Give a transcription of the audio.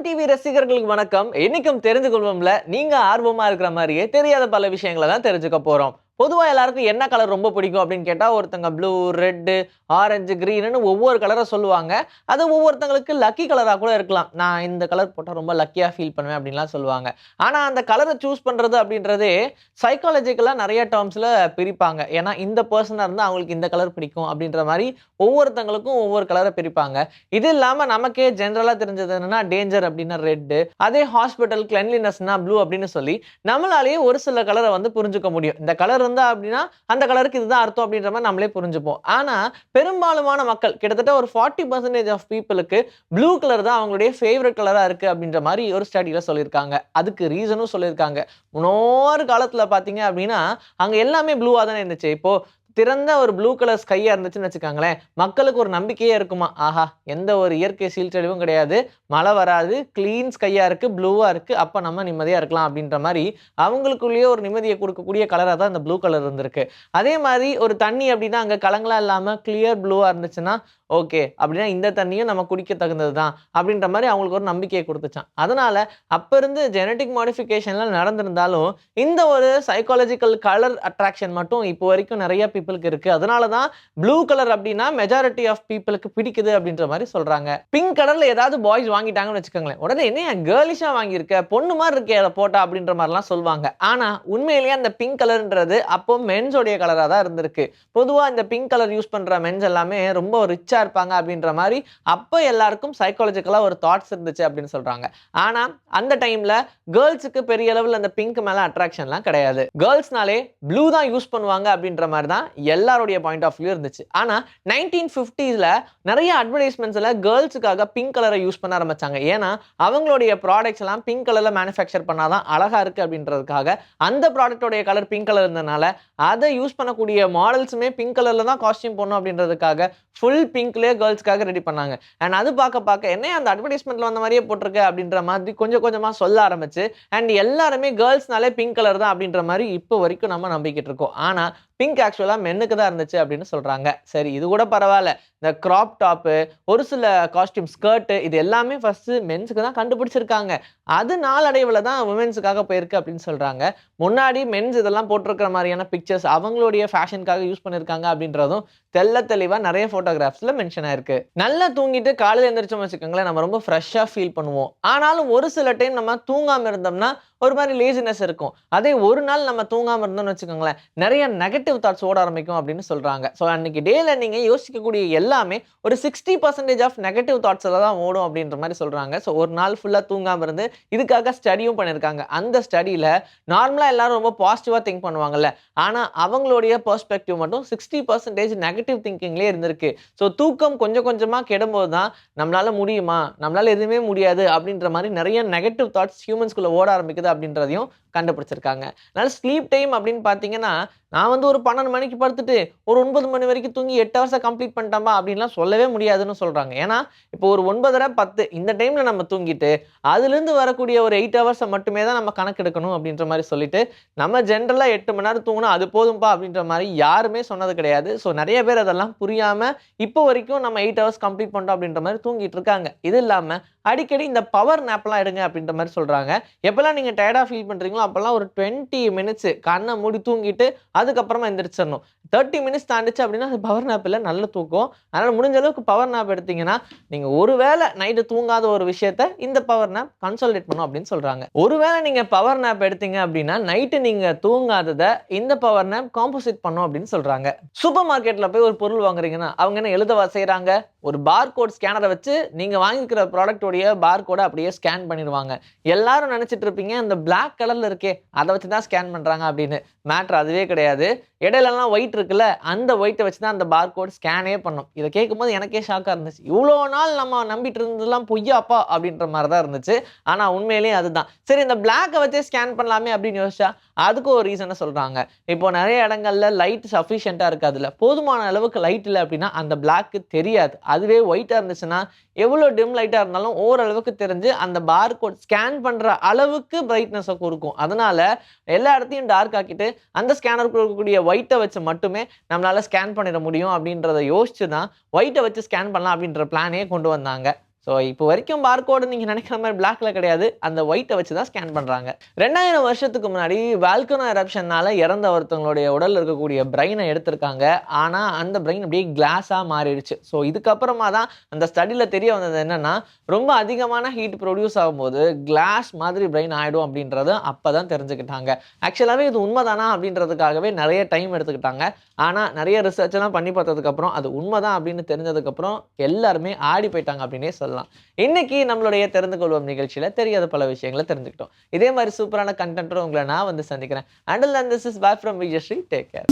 Sun TV ரசிகர்களுக்கு வணக்கம். இன்னைக்கும் தெரிந்து கொள்வோம்ல நீங்க ஆர்வமா இருக்கிற மாதிரியே தெரியாத பல விஷயங்களை தான் தெரிஞ்சுக்க போறோம். பொதுவாக எல்லாருக்கும் என்ன கலர் ரொம்ப பிடிக்கும் அப்படின்னு கேட்டால் ஒருத்தங்க ப்ளூ ரெட்டு ஆரஞ்சு க்ரீனுன்னு ஒவ்வொரு கலரை சொல்லுவாங்க. அது ஒவ்வொருத்தங்களுக்கு லக்கி கலராக கூட இருக்கலாம். நான் இந்த கலர் போட்டால் ரொம்ப லக்கியாக ஃபீல் பண்ணுவேன் அப்படின்லாம் சொல்லுவாங்க. ஆனால் அந்த கலரை சூஸ் பண்ணுறது அப்படின்றதே சைக்காலஜிக்கலாக நிறைய டேர்ம்ஸில் பிரிப்பாங்க. ஏன்னா இந்த பர்சனாக இருந்தால் அவங்களுக்கு இந்த கலர் பிடிக்கும் அப்படின்ற மாதிரி ஒவ்வொருத்தங்களுக்கும் ஒவ்வொரு கலரை பிரிப்பாங்க. இது இல்லாமல் நமக்கே ஜென்ரலாக தெரிஞ்சது என்னென்னா டேஞ்சர் அப்படின்னா ரெட்டு அதே ஹாஸ்பிட்டல் கிளென்லினஸ்னா ப்ளூ அப்படின்னு சொல்லி நம்மளாலேயே ஒரு சில கலரை வந்து புரிஞ்சுக்க முடியும். இந்த கலர் இருந்தா அப்படின்னா அந்த கலருக்கு இதுதான் அர்த்தம் அப்படின்ற மாதிரி நம்மளே புரிஞ்சுப்போம். ஆனால் பெரும்பாலுமான மக்கள் கிட்டத்தட்ட ஒரு ஃபார்ட்டி பர்சன்டேஜ் ஆஃப் பீப்புளுக்கு ப்ளூ கலர் தான் அவங்களுடைய ஃபேவரட் கலராக இருக்குது அப்படின்ற மாதிரி ஒரு ஸ்டடியில் சொல்லியிருக்காங்க. அதுக்கு ரீசனும் சொல்லியிருக்காங்க. முன்னோரு காலத்தில் பார்த்தீங்க அப்படின்னா அங்கே எல்லாமே ப்ளூவாக தானே இருந்துச்சு. இப்போது திறந்த ஒரு ப்ளூ கலர் ஸ்கையாக இருந்துச்சுன்னு வச்சுக்கோங்களேன் மக்களுக்கு ஒரு நம்பிக்கையே இருக்குமா? ஆஹா எந்த ஒரு இயற்கை சீழ்ச்சழிவும் கிடையாது. மழை வராது க்ளீன் ஸ்கையாக இருக்குது ப்ளூவாக இருக்குது அப்போ நம்ம நிம்மதியாக இருக்கலாம் அப்படின்ற மாதிரி அவங்களுக்குள்ளேயே ஒரு நிம்மதியை கொடுக்கக்கூடிய கலராக தான் இந்த ப்ளூ கலர் இருந்திருக்கு. அதே மாதிரி ஒரு தண்ணி அப்படின்னா அங்கே கலங்களாக இல்லாமல் கிளியர் ப்ளூவாக இருந்துச்சுன்னா ஓகே அப்படின்னா இந்த தண்ணியும் நம்ம குடிக்க தகுந்தது தான் அப்படின்ற மாதிரி அவங்களுக்கு ஒரு நம்பிக்கையை கொடுத்துச்சான். அதனால் அப்போ இருந்து ஜெனட்டிக் மாடிஃபிகேஷன்லாம் நடந்திருந்தாலும் இந்த ஒரு சைக்காலஜிக்கல் கலர் அட்ராக்ஷன் மட்டும் இப்போ வரைக்கும் நிறைய பீப்புளுக்கு இருக்குது அதனால தான் ப்ளூ கலர் அப்படின்னா மெஜாரிட்டி ஆஃப் பீப்புளுக்கு பிடிக்குது அப்படின்ற மாதிரி சொல்கிறாங்க பிங்க் கலரில் ஏதாவது பாய்ஸ் வாங்கிட்டாங்கன்னு வச்சுக்கோங்களேன். உடனே என்ன கேர்லிஷாக வாங்கியிருக்க? பொண்ணு மாதிரி இருக்கே அதை போட்டா அப்படின்ற மாதிரிலாம் சொல்லுவாங்க. ஆனால் உண்மையிலேயே அந்த பிங்க் கலர்ன்றது அப்போ மென்ஸோடைய கலராக தான் இருந்திருக்கு. பொதுவாக இந்த பிங்க் கலர் யூஸ் பண்ணுற மென்ஸ் எல்லாமே ரொம்ப ரிச்சாக இருப்பாங்க அப்படின்ற மாதிரி அப்போ எல்லாருக்கும் சைக்காலஜிக்கலாக ஒரு தாட்ஸ் இருந்துச்சு அப்படின்னு சொல்கிறாங்க ஆனால் அந்த டைமில் கேர்ள்ஸுக்கு பெரிய அளவில் அந்த பிங்க் மேலே அட்ராக்ஷன்லாம் கிடையாது. கேர்ள்ஸ்னாலே ப்ளூ தான் யூஸ் பண்ணுவாங்க அப்படின்ற மாதிரி தான் எல்லாருடைய பாயிண்ட் ஆஃப் வியூ இருந்துச்சு. ஆனால் நைன்டீன் ஃபிஃப்டிஸில் நிறைய அட்வர்டைஸ்மெண்ட்ஸில் கேர்ள்ஸுக்காக பிங்க் கலரை யூஸ் பண்ண ஆரம்பிச்சாங்க. ஏன்னா அவங்களுடைய ப்ராடக்ட்ஸ் எல்லாம் பிங்க் கலரில் மேனுஃபேக்சர் பண்ணால் தான் அழகாக இருக்குது அப்படின்றதுக்காக அந்த ப்ராடக்டோடைய கலர் பிங்க் கலர் இருந்தனால அதை யூஸ் பண்ணக்கூடிய மாடல்ஸுமே பிங்க் கலரில் தான் காஸ்டியூம் போடணும் அப்படின்றதுக்காக ஃபுல் பிங்க்லேயே கேர்ள்ஸ்க்காக ரெடி பண்ணாங்க. அண்ட் அது பார்க்க பார்க்க என்ன அந்த அட்வர்டைஸ்மெண்ட்டில் வந்த மாதிரியே போட்டிருக்கு அப்படின்ற மாதிரி கொஞ்சம் கொஞ்சமாக சொல்ல ஆரம்பிச்சு அண்ட் எல்லாருமே கேர்ள்ஸ்னாலே பிங்க் கலர் தான் அப்படின்ற மாதிரி இப்போ வரைக்கும் நம்ம நம்பிக்கிட்டு இருக்கோம். ஆனால் பிங்க் ஆக்சுவலாக மென்னுக்கு தான் இருந்துச்சு அப்படின்னு சொல்கிறாங்க சரி இது கூட பரவாயில்ல. இந்த க்ராப் டாப்பு ஒரு சில காஸ்டியூம் ஸ்கர்ட்டு இது எல்லாமே ஃபஸ்ட்டு மென்ஸுக்கு தான் கண்டுபிடிச்சிருக்காங்க. அது நாளடைவில் தான் உமன்ஸுக்காக போயிருக்கு அப்படின்னு சொல்கிறாங்க முன்னாடி மென்ஸ் இதெல்லாம் போட்டிருக்கிற மாதிரியான பிக்சர்ஸ் அவங்களுடைய ஃபேஷனுக்காக யூஸ் பண்ணியிருக்காங்க அப்படின்றதும் தெல்ல தெளிவாக நிறைய ஃபோட்டோகிராஃப்ஸில் மென்ஷன் ஆயிருக்கு. நல்லா தூங்கிட்டு காலையில் எழுந்திரிச்சோம் வச்சுக்கோங்களேன் நம்ம ரொம்ப ஃப்ரெஷ்ஷாக ஃபீல் பண்ணுவோம். ஆனாலும் ஒரு சில டைம் நம்ம தூங்காமல் இருந்தோம்னா ஒரு மாதிரி லேசினஸ் இருக்கும். அதே ஒரு நாள் நம்ம தூங்காமல் இருந்தோம்னு வச்சுக்கோங்களேன் நிறைய நெகட்டிவ் தாட்ஸ் ஓட ஆரம்பிக்கும் அப்படின்னு சொல்கிறாங்க ஸோ அன்னைக்கு டேல நீங்கள் யோசிக்கக்கூடிய எல்லாமே ஒரு சிக்ஸ்டி பர்சன்டேஜ் ஆஃப் நெகட்டிவ் தாட்ஸில் தான் ஓடும் அப்படின்ற மாதிரி சொல்கிறாங்க ஸோ ஒரு நாள் ஃபுல்லாக தூங்காமல் இருந்து இதுக்காக ஸ்டடியும் பண்ணியிருக்காங்க அந்த ஸ்டடியில் நார்மலாக எல்லாரும் ரொம்ப பாசிட்டிவாக திங்க் பண்ணுவாங்கல்ல. ஆனால் அவங்களுடைய பர்ஸ்பெக்டிவ் மட்டும் சிக்ஸ்டி பர்சன்டேஜ் நெகட்டிவ் திங்கிங்லேயே இருந்திருக்கு. ஸோ தூக்கம் கொஞ்சம் கொஞ்சமாக கெடும்போது தான் நம்மளால் முடியுமா? நம்மளால் எதுவுமே முடியாது அப்படின்ற மாதிரி நிறைய நெகட்டிவ் தாட்ஸ் ஹியூமன்ஸ்குள்ளே ஓட ஆரம்பிக்குது அப்படின்றதையும் கண்டுபிடிச்சிருக்காங்க. அதனால் ஸ்லீப் டைம் அப்படின்னு பார்த்தீங்கன்னா நான் வந்து ஒரு பன்னெண்டு மணிக்கு படுத்துட்டு ஒரு ஒன்பது மணி வரைக்கும் தூங்கி எட்டு ஹவர்ஸை கம்ப்ளீட் பண்ணிட்டோமா அப்படின்லாம் சொல்லவே முடியாதுன்னு சொல்கிறாங்க ஏன்னா இப்போ ஒரு ஒன்பதரை பத்து இந்த டைமில் நம்ம தூங்கிட்டு அதுலேருந்து வரக்கூடிய ஒரு எயிட் ஹவர்ஸை மட்டுமே தான் நம்ம கணக்கெடுக்கணும் அப்படின்ற மாதிரி சொல்லிட்டு நம்ம ஜென்ரலாக எட்டு மணி நேரம் தூங்கினா அது போதும்பா அப்படின்ற மாதிரி யாருமே சொன்னது கிடையாது. ஸோ நிறைய பேர் அதெல்லாம் புரியாமல் இப்போ வரைக்கும் நம்ம எயிட் ஹவர்ஸ் கம்ப்ளீட் பண்ணிட்டோம் அப்படின்ற மாதிரி தூங்கிட்டு இருக்காங்க. இது இல்லாமல் அடிக்கடி இந்த பவர் நேப்லாம் எடுங்க அப்படின்ற மாதிரி சொல்கிறாங்க எப்போல்லாம் நீங்கள் டயர்டாக ஃபீல் பண்ணுறீங்களோ அப்போல்லாம் ஒரு டுவெண்ட்டி மினிட்ஸ் கண்ணை மூடி தூங்கிட்டு அதுக்கப்புறமா எந்திரிச்சிடணும். தேர்ட்டி மினிட்ஸ் தாண்டிச்சு அப்படின்னா அது பவர் நேப் இல்லை நல்ல தூக்கம். அதனால் முடிஞ்ச அளவுக்கு பவர் நாப் எடுத்தீங்கன்னா நீங்கள் ஒருவேளை நைட்டு தூங்காத ஒரு விஷயத்த இந்த பவர் நாப் கன்சல்டேட் பண்ணும் அப்படின்னு சொல்கிறாங்க ஒருவேளை நீங்கள் பவர் நாப் எடுத்தீங்க அப்படின்னா நைட்டு நீங்கள் தூங்காததை இந்த பவர் நாப் காம்போசிட் பண்ணும் அப்படின்னு சொல்கிறாங்க சூப்பர் மார்க்கெட்டில் போய் ஒரு பொருள் வாங்குறீங்கன்னா அவங்க என்ன எழுதவா செய்கிறாங்க ஒரு பார் கோட் ஸ்கேனரை வச்சு நீங்கள் வாங்கிக்கிற ப்ராடக்டோடைய பார் கோடை அப்படியே ஸ்கேன் பண்ணிடுவாங்க. எல்லாரும் நினச்சிட்டு இருப்பீங்க இந்த பிளாக் கலரில் இருக்கே அதை வச்சு தான் ஸ்கேன் பண்ணுறாங்க அப்படின்னு. மேட்ரு அதுவே கிடையாது. இடையிலலாம் ஒயிட் இருக்குல்ல அந்த ஒயிட்டை வச்சு தான் அந்த பார் கோட் ஸ்கேனே பண்ணும். இதை கேட்கும்போது எனக்கே ஷாக்காக இருந்துச்சு. இவ்வளோ நாள் நம்ம நம்பிட்டு இருந்ததெல்லாம் பொய்யாப்பா அப்படின்ற மாதிரி தான் இருந்துச்சு. ஆனால் உண்மையிலேயே அதுதான். சரி இந்த பிளாக்கை வச்சே ஸ்கேன் பண்ணலாமே அப்படின்னு யோசிச்சா அதுக்கும் ஒரு ரீசனை சொல்கிறாங்க இப்போ நிறைய இடங்கள்ல லைட் சஃபிஷியண்ட்டாக இருக்காதுல்ல. போதுமான அளவுக்கு லைட் இல்லை அப்படின்னா அந்த பிளாக்கு தெரியாது. அதுவே ஒயிட்டாக இருந்துச்சுன்னா எவ்வளோ டிம் லைட்டாக இருந்தாலும் ஓரளவுக்கு தெரிஞ்சு அந்த பார் கோட் ஸ்கேன் பண்ணுற அளவுக்கு பிரைட்னஸை கொடுக்கும். அதனால எல்லா இடத்தையும் டார்க் ஆக்கிட்டு அந்த ஸ்கேனருக்கு இருக்கக்கூடிய ஒயிட்டை வச்சு மட்டுமே நம்மளால் ஸ்கேன் பண்ணிட முடியும் அப்படின்றத யோசிச்சு தான் ஒயிட்டை வச்சு ஸ்கேன் பண்ணலாம் அப்படின்ற பிளானே கொண்டு வந்தாங்க. ஸோ இப்போ வரைக்கும் பார்கோடு நீங்கள் நினைக்கிற மாதிரி பிளாக்ல கிடையாது. அந்த ஒயிட்டை வச்சு தான் ஸ்கேன் பண்ணுறாங்க ரெண்டாயிரம் வருஷத்துக்கு முன்னாடி வால்கனோ எரப்ஷன்னால இறந்த ஒருத்தவங்களுடைய உடலில் இருக்கக்கூடிய பிரெயினை எடுத்திருக்காங்க. ஆனால் அந்த பிரெயின் அப்படியே கிளாஸாக மாறிடுச்சு. ஸோ இதுக்கப்புறமா தான் அந்த ஸ்டடியில் தெரிய வந்தது என்னென்னா ரொம்ப அதிகமான ஹீட் ப்ரொடியூஸ் ஆகும்போது கிளாஸ் மாதிரி பிரெயின் ஆகிடும் அப்படின்றது அப்போ தான் தெரிஞ்சுக்கிட்டாங்க. ஆக்சுவலாகவே இது உண்மைதானா அப்படின்றதுக்காகவே நிறைய டைம் எடுத்துக்கிட்டாங்க. ஆனால் நிறைய ரிசர்ச் எல்லாம் பண்ணி பார்த்ததுக்கப்புறம் அது உண்மைதான் அப்படின்னு தெரிஞ்சதுக்கப்புறம் எல்லாருமே ஆடி போயிட்டாங்க அப்படின்னே சொல்லலாம். இன்னைக்கு நம்மளுடைய தெரிந்து கொள்வோம் நிகழ்ச்சியில் தெரியாத பல விஷயங்களை தெரிஞ்சுக்கிட்டோம். இதே மாதிரி சூப்பரான கண்டென்ட்டோட உங்களை நான் வந்து சந்திக்கிறேன். Until and this is back from Vijayasri take care